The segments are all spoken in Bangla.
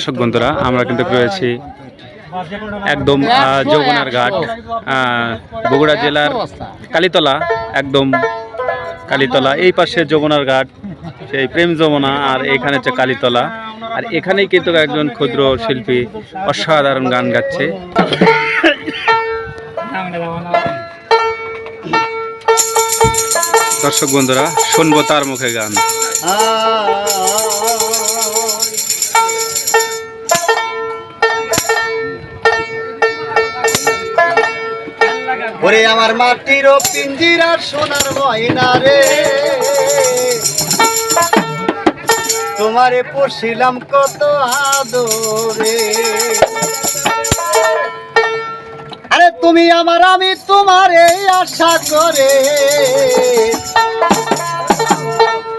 দর্শক বন্ধুরা আমরা কিন্তু রয়েছি একদম যৌবনার ঘাট বগুড়া জেলার কালীতলা একদম কালীতলা এই পাশে যমুনার ঘাট সেই প্রেম যমুনা আর এখানে হচ্ছে কালীতলা। আর এখানেই কিন্তু একজন ক্ষুদ্র শিল্পী অসাধারণ গান গাচ্ছে। দর্শক বন্ধুরা শুনব তার মুখে গান। ওরে আমার মাটির পিঞ্জিরা সোনার ময়না রে। তোমারে পড়ছিলাম কত আদরে। আরে তুমি আমার, আমি তোমার এই আশা করে।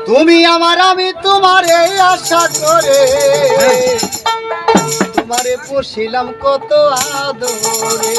তুমি আমার, আমি তোমার এই আশা করে। আমারে পুষিলাম কত আদরে।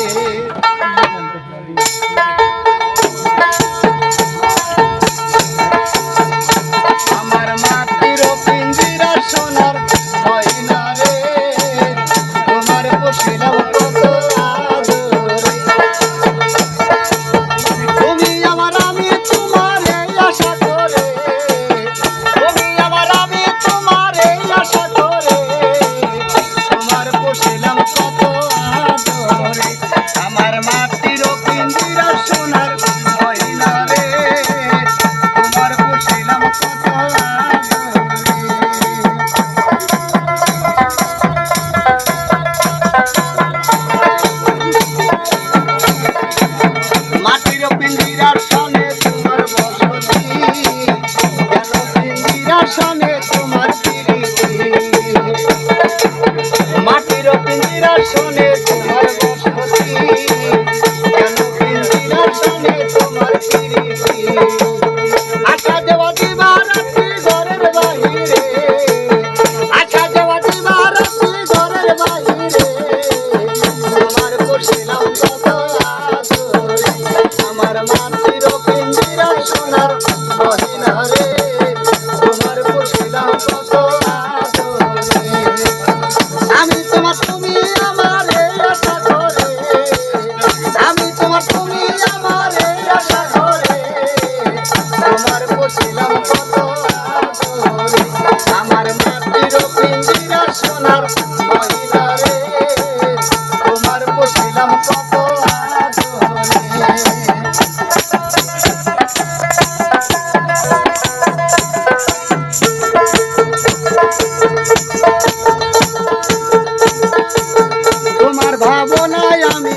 যাব না আমি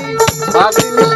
ভাবিনি।